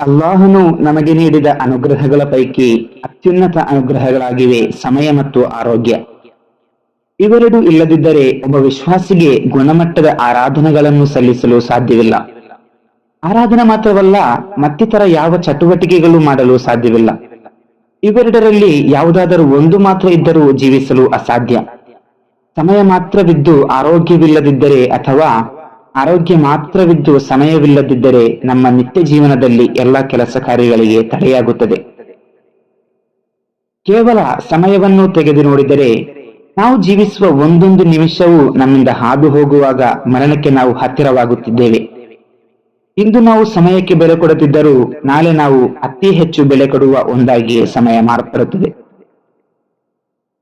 ಅಲ್ಲಾಹನು ನಮಗೆ ನೀಡಿದ ಅನುಗ್ರಹಗಳ ಪೈಕಿ ಅತ್ಯುನ್ನತ ಅನುಗ್ರಹಗಳಾಗಿವೆ ಸಮಯ ಮತ್ತು ಆರೋಗ್ಯ. ಇವೆರಡು ಇಲ್ಲದಿದ್ದರೆ ಒಬ್ಬ ವಿಶ್ವಾಸಿಗೆ ಗುಣಮಟ್ಟದ ಆರಾಧನೆಗಳನ್ನು ಸಲ್ಲಿಸಲು ಸಾಧ್ಯವಿಲ್ಲ. ಆರಾಧನೆ ಮಾತ್ರವಲ್ಲ, ಮತ್ತಿತರ ಯಾವ ಚಟುವಟಿಕೆಗಳು ಮಾಡಲು ಸಾಧ್ಯವಿಲ್ಲ. ಇವೆರಡರಲ್ಲಿ ಯಾವುದಾದರೂ ಒಂದು ಮಾತ್ರ ಇದ್ದರೂ ಜೀವಿಸಲು ಅಸಾಧ್ಯ. ಸಮಯ ಮಾತ್ರವಿದ್ದು ಆರೋಗ್ಯವಿಲ್ಲದಿದ್ದರೆ ಅಥವಾ ಆರೋಗ್ಯ ಮಾತ್ರವಿದ್ದು ಸಮಯವಿಲ್ಲದಿದ್ದರೆ ನಮ್ಮ ನಿತ್ಯ ಜೀವನದಲ್ಲಿ ಎಲ್ಲ ಕೆಲಸ ಕಾರ್ಯಗಳಿಗೆ ತಡೆಯಾಗುತ್ತದೆ. ಕೇವಲ ಸಮಯವನ್ನು ತೆಗೆದು ನೋಡಿದರೆ ನಾವು ಜೀವಿಸುವ ಒಂದೊಂದು ನಿಮಿಷವೂ ನಮ್ಮಿಂದ ಹಾದು ಹೋಗುವಾಗ ಮರಣಕ್ಕೆ ನಾವು ಹತ್ತಿರವಾಗುತ್ತಿದ್ದೇವೆ. ಇಂದು ನಾವು ಸಮಯಕ್ಕೆ ಬೆಲೆ ಕೊಡುತ್ತಿದ್ದರೂ ನಾಳೆ ನಾವು ಅತಿ ಹೆಚ್ಚು ಬೆಲೆ ಕೊಡುವ ಒಂದಾಗಿ ಸಮಯ ಮಾರ್ಪಡುತ್ತದೆ.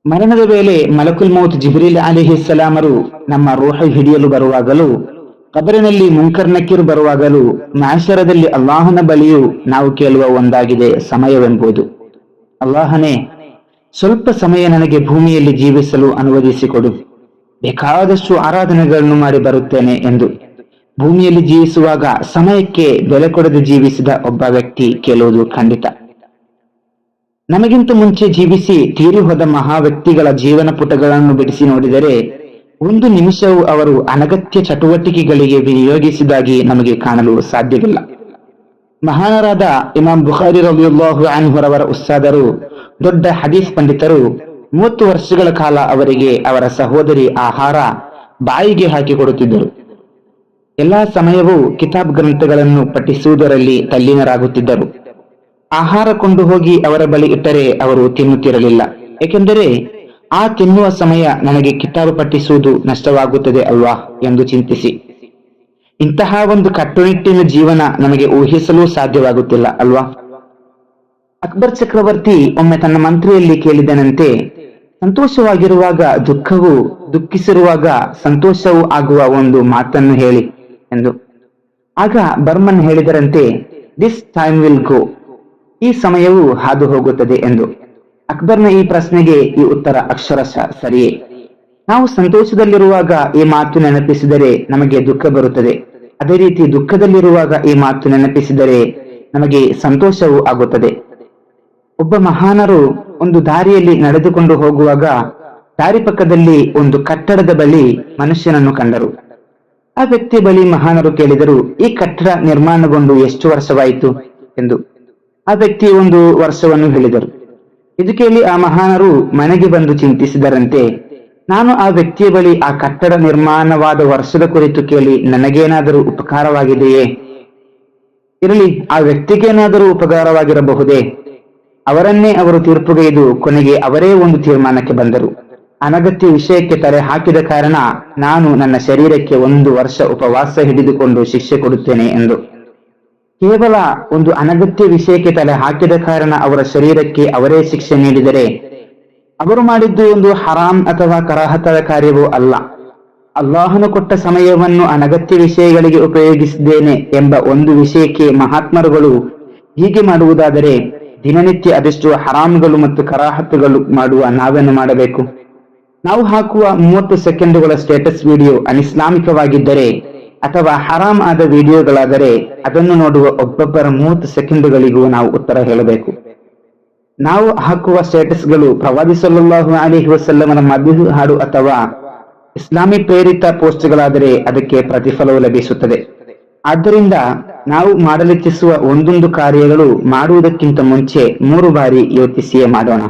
ಮರಣದ ವೇಳೆ ಮಲಕುಲ್ ಮೌತ್ ಜಿಬ್ರೀಲ್ ಸಲಾಮರು ನಮ್ಮ ರೋಹ ಹಿಡಿಯಲು ಬರುವಾಗಲೂ ಕಬರಿನಲ್ಲಿ ಮುಂಕರ್ ನಕೀರ್ ಬರುವಾಗಲೂ ಮಾಶರದಲ್ಲಿ ಅಲ್ಲಾಹನ ಬಳಿಯೂ ನಾವು ಕೇಳುವ ಒಂದಾಗಿದೆ ಸಮಯವೆಂಬುದು. ಅಲ್ಲಾಹನೇ, ಸ್ವಲ್ಪ ಸಮಯ ನನಗೆ ಭೂಮಿಯಲ್ಲಿ ಜೀವಿಸಲು ಅನುವದಿಸಿಕೊಡು. ಬೇಕಾದಷ್ಟು ಆರಾಧನೆಗಳನ್ನು ಮಾಡಿ ಬರುತ್ತೇನೆ ಎಂದು. ಭೂಮಿಯಲ್ಲಿ ಜೀವಿಸುವಾಗ ಸಮಯಕ್ಕೆ ಬೆಲೆ ಕೊಡದೆ ಜೀವಿಸಿದ ಒಬ್ಬ ವ್ಯಕ್ತಿ ಕೇಳುವುದು ಖಂಡಿತ. ನಮಗಿಂತ ಮುಂಚೆ ಜೀವಿಸಿ ತೀರಿ ಹೋದ ಮಹಾ ವ್ಯಕ್ತಿಗಳ ಜೀವನ ಪುಟಗಳನ್ನು ಬಿಡಿಸಿ ನೋಡಿದರೆ ಒಂದು ನಿಮಿಷವೂ ಅವರು ಅನಗತ್ಯ ಚಟುವಟಿಕೆಗಳಿಗೆ ವಿನಿಯೋಗಿಸಿದಾಗಿ ನಮಗೆ ಕಾಣಲು ಸಾಧ್ಯವಿಲ್ಲ. ಮಹಾನರಾದ ಇಮಾಮ್ ಬುಖಾರಿ ರಬಿಯುಲ್ಲಾಹು ಅನ್ಹುರವರ ಉಸ್ತಾದರು, ದೊಡ್ಡ ಹದೀಸ್ ಪಂಡಿತರು, ಮೂವತ್ತು ವರ್ಷಗಳ ಕಾಲ ಅವರಿಗೆ ಅವರ ಸಹೋದರಿ ಆಹಾರ ಬಾಯಿಗೆ ಹಾಕಿಕೊಡುತ್ತಿದ್ದರು ಎಲ್ಲಾ ಸಮಯವೂ ಕಿತಾಬ್ ಗ್ರಂಥಗಳನ್ನು ಪಠಿಸುವುದರಲ್ಲಿ ತಲ್ಲೀನರಾಗುತ್ತಿದ್ದರು. ಆಹಾರ ಕೊಂಡು ಹೋಗಿ ಅವರ ಬಳಿ ಇಟ್ಟರೆ ಅವರು ತಿನ್ನುತ್ತಿರಲಿಲ್ಲ. ಏಕೆಂದರೆ ಆ ತಿನ್ನುವ ಸಮಯ ನನಗೆ ಕಿತಾಬು ಪಠಿಸುವುದು ನಷ್ಟವಾಗುತ್ತದೆ ಅಲ್ವಾ ಎಂದು ಚಿಂತಿಸಿ. ಇಂತಹ ಒಂದು ಕಟ್ಟುನಿಟ್ಟಿನ ಜೀವನ ನಮಗೆ ಊಹಿಸಲು ಸಾಧ್ಯವಾಗುತ್ತಿಲ್ಲ ಅಲ್ವಾ? ಅಕ್ಬರ್ ಚಕ್ರವರ್ತಿ ಒಮ್ಮೆ ತನ್ನ ಮಂತ್ರಿಯಲ್ಲಿ ಕೇಳಿದನಂತೆ, ಸಂತೋಷವಾಗಿರುವಾಗ ದುಃಖವು ದುಃಖಿಸಿರುವಾಗ ಸಂತೋಷವೂ ಆಗುವ ಒಂದು ಮಾತನ್ನು ಹೇಳಿ ಎಂದು. ಆಗ ಬರ್ಮನ್ ಹೇಳಿದರಂತೆ ದಿಸ್ ಟೈಮ್ ವಿಲ್ ಗೋ ಈ ಸಮಯವು ಹಾದು ಹೋಗುತ್ತದೆ ಎಂದು. ಅಕ್ಬರ್ನ ಈ ಪ್ರಶ್ನೆಗೆ ಈ ಉತ್ತರ ಅಕ್ಷರಶಃ ಸರಿಯೇ. ನಾವು ಸಂತೋಷದಲ್ಲಿರುವಾಗ ಈ ಮಾತು ನೆನಪಿಸಿದರೆ ನಮಗೆ ದುಃಖ ಬರುತ್ತದೆ. ಅದೇ ರೀತಿ ದುಃಖದಲ್ಲಿರುವಾಗ ಈ ಮಾತು ನೆನಪಿಸಿದರೆ ನಮಗೆ ಸಂತೋಷವೂ ಆಗುತ್ತದೆ. ಒಬ್ಬ ಮಹಾನರು ಒಂದು ದಾರಿಯಲ್ಲಿ ನಡೆದುಕೊಂಡು ಹೋಗುವಾಗ ದಾರಿ ಪಕ್ಕದಲ್ಲಿ ಒಂದು ಕಟ್ಟಡದ ಬಳಿ ಮನುಷ್ಯನನ್ನು ಕಂಡರು. ಆ ವ್ಯಕ್ತಿ ಬಳಿ ಮಹಾನರು ಕೇಳಿದರು, ಈ ಕಟ್ಟಡ ನಿರ್ಮಾಣಗೊಂಡು ಎಷ್ಟು ವರ್ಷವಾಯಿತು? ಎಂದು. ಆ ವ್ಯಕ್ತಿ ಒಂದು ವರ್ಷವನ್ನು ಹೇಳಿದರು. ಇದು ಕೇಳಿ ಆ ಮಹಾನರು ಮನೆಗೆ ಬಂದು ಚಿಂತಿಸಿದರಂತೆ. ನಾನು ಆ ವ್ಯಕ್ತಿಯ ಬಳಿ ಆ ಕಟ್ಟಡ ನಿರ್ಮಾಣವಾದ ವರ್ಷದ ಕುರಿತು ಕೇಳಿ ನನಗೇನಾದರೂ ಉಪಕಾರವಾಗಿದೆಯೇ? ಇರಲಿ, ಆ ವ್ಯಕ್ತಿಗೇನಾದರೂ ಉಪಕಾರವಾಗಿರಬಹುದೇ? ಅವರನ್ನೇ ಅವರು ತೀರ್ಪುಗೈದು ಕೊನೆಗೆ ಅವರೇ ಒಂದು ತೀರ್ಮಾನಕ್ಕೆ ಬಂದರು. ಅನಗತ್ಯ ವಿಷಯಕ್ಕೆ ತಲೆ ಹಾಕಿದ ಕಾರಣ ನಾನು ನನ್ನ ಶರೀರಕ್ಕೆ ಒಂದು ವರ್ಷ ಉಪವಾಸ ಹಿಡಿದುಕೊಂಡು ಶಿಕ್ಷೆ ಕೊಡುತ್ತೇನೆ ಎಂದು. ಕೇವಲ ಒಂದು ಅನಗತ್ಯ ವಿಷಯಕ್ಕೆ ತಲೆ ಹಾಕಿದ ಕಾರಣ ಅವರ ಶರೀರಕ್ಕೆ ಅವರೇ ಶಿಕ್ಷೆ ನೀಡಿದರೆ ಅವರು ಮಾಡಿದ್ದು ಒಂದು ಹರಾಮ್ ಅಥವಾ ಕರಾಹತದ ಕಾರ್ಯವೂ ಅಲ್ಲ. ಅಲ್ಲಾಹನು ಕೊಟ್ಟ ಸಮಯವನ್ನು ಅನಗತ್ಯ ವಿಷಯಗಳಿಗೆ ಉಪಯೋಗಿಸಿದ್ದೇನೆ ಎಂಬ ಒಂದು ವಿಷಯಕ್ಕೆ ಮಹಾತ್ಮರುಗಳು ಹೀಗೆ ಮಾಡುವುದಾದರೆ ದಿನನಿತ್ಯ ಅದೆಷ್ಟು ಹರಾಮ್ಗಳು ಮತ್ತು ಕರಾಹತ್ತುಗಳು ಮಾಡುವ ನಾವೇನು ಮಾಡಬೇಕು. ನಾವು ಹಾಕುವ ಮೂವತ್ತು ಸೆಕೆಂಡುಗಳ ಸ್ಟೇಟಸ್ ವಿಡಿಯೋ ಅನಿಸ್ಲಾಮಿಕವಾಗಿದ್ದರೆ ಅಥವಾ ಹರಾಮ್ ಆದ ವಿಡಿಯೋಗಳಾದರೆ ಅದನ್ನು ನೋಡುವ ಒಬ್ಬೊಬ್ಬರ ಮೂವತ್ತು ಸೆಕೆಂಡುಗಳಿಗೂ ನಾವು ಉತ್ತರ ಹೇಳಬೇಕು. ನಾವು ಹಾಕುವ ಸ್ಟೇಟಸ್ಗಳು ಪ್ರವಾದಿ ಸಲ್ಲಲ್ಲಾಹು ಅಲಿ ವಸಲ್ಲಮನ ಮದು ಹಾಡು ಅಥವಾ ಇಸ್ಲಾಮಿ ಪ್ರೇರಿತ ಪೋಸ್ಟ್ಗಳಾದರೆ ಅದಕ್ಕೆ ಪ್ರತಿಫಲವು ಲಭಿಸುತ್ತದೆ. ಆದ್ದರಿಂದ ನಾವು ಮಾಡಲಿಚ್ಛಿಸುವ ಒಂದೊಂದು ಕಾರ್ಯಗಳು ಮಾಡುವುದಕ್ಕಿಂತ ಮುಂಚೆ ಮೂರು ಬಾರಿ ಯೋಚಿಸಿಯೇ ಮಾಡೋಣ.